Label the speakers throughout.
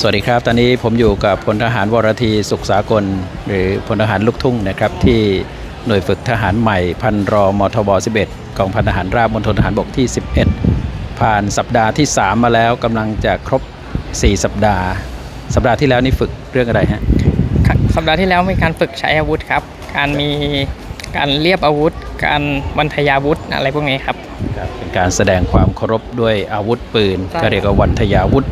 Speaker 1: สวัสดีครับ ตอนนี้ผมอยู่กับพลทหารวรทีสุขสากล หรือพลทหารลูกทุ่งนะครับ ที่หน่วยฝึกทหารใหม่พันรอมทบ 11กองพันทหารราบมณฑลทหารบกที่ 11 ผ่านสัปดาห์ที่ 3 มาแล้วกำลังจะครบ 4 สัปดาห์ สัปดาห์ที่แล้วนี่ฝึกเรื่องอะไรฮะ
Speaker 2: ครับสัปดาห์ที่แล้วมีการฝึกใช้อาวุธครับ การมีการเรียบอาวุธ การบรรทยาวุธอะไรพวกนี้ครับ
Speaker 1: ครับเป็นการแสดงความเคารพด้วยอาวุธปืน
Speaker 2: ใช่
Speaker 1: ก็เรียกว่าวันทยาวุธ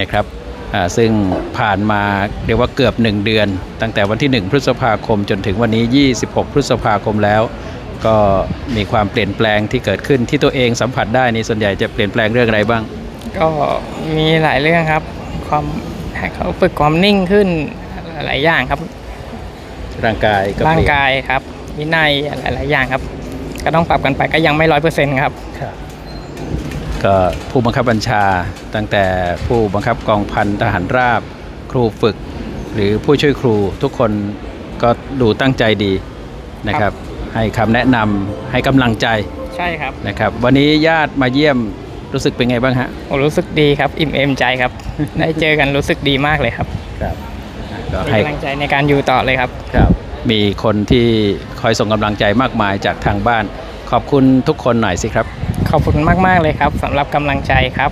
Speaker 1: นะครับอ่า ซึ่งผ่านมาเรียกว่าเกือบ 1 เดือน ตั้งแต่วันที่ 1 พฤษภาคมจนถึงวันนี้ 26 พฤษภาคมแล้ว ก็มีความเปลี่ยนแปลงที่เกิดขึ้นที่ตัวเองสัมผัสได้นี่ส่วนใหญ่จะเปลี่ยนแปลงเรื่องอะไรบ้าง
Speaker 2: ก็มีหลายเรื่องครับ ความให้เขาฝึกความนิ่งขึ้นหลายอย่างครับ
Speaker 1: ร่างกายก็
Speaker 2: ร่าง
Speaker 1: เปลี่ยน
Speaker 2: กายครับวินัยหลายๆอย่างครับ ก็ต้องปรับกันไปก็ยังไม่ร้อยเปอร์เซ็นต์ครับ
Speaker 1: ก็ผู้บังคับบัญชา ตั้งแต่ผู้บังคับกองพันทหารราบ ครูฝึก หรือผู้ช่วยครูทุกคนก็ดูตั้งใจดีนะครับ ให้คำแนะนำให้กำลังใจ
Speaker 2: ใช่ครับ
Speaker 1: นะครับ วันนี้ญาติมาเยี่ยมรู้สึกเป็นไงบ้างฮะ
Speaker 2: ผมรู้สึกดีครับ อิ่มเอมใจครับ ได้เจอกันรู้สึกดีมากเลยครับ
Speaker 1: ครับก็
Speaker 2: มี
Speaker 1: ให้
Speaker 2: กำลังใจในการอยู่ต่อเลยครับ
Speaker 1: ครับมีคนที่คอยส่งกำลังใจมากมายจากทางบ้าน ขอบคุณทุกคนหน่อยสิครับ
Speaker 2: ขอบคุณมาก ๆ เลยครับสำหรับกำลังใจครับ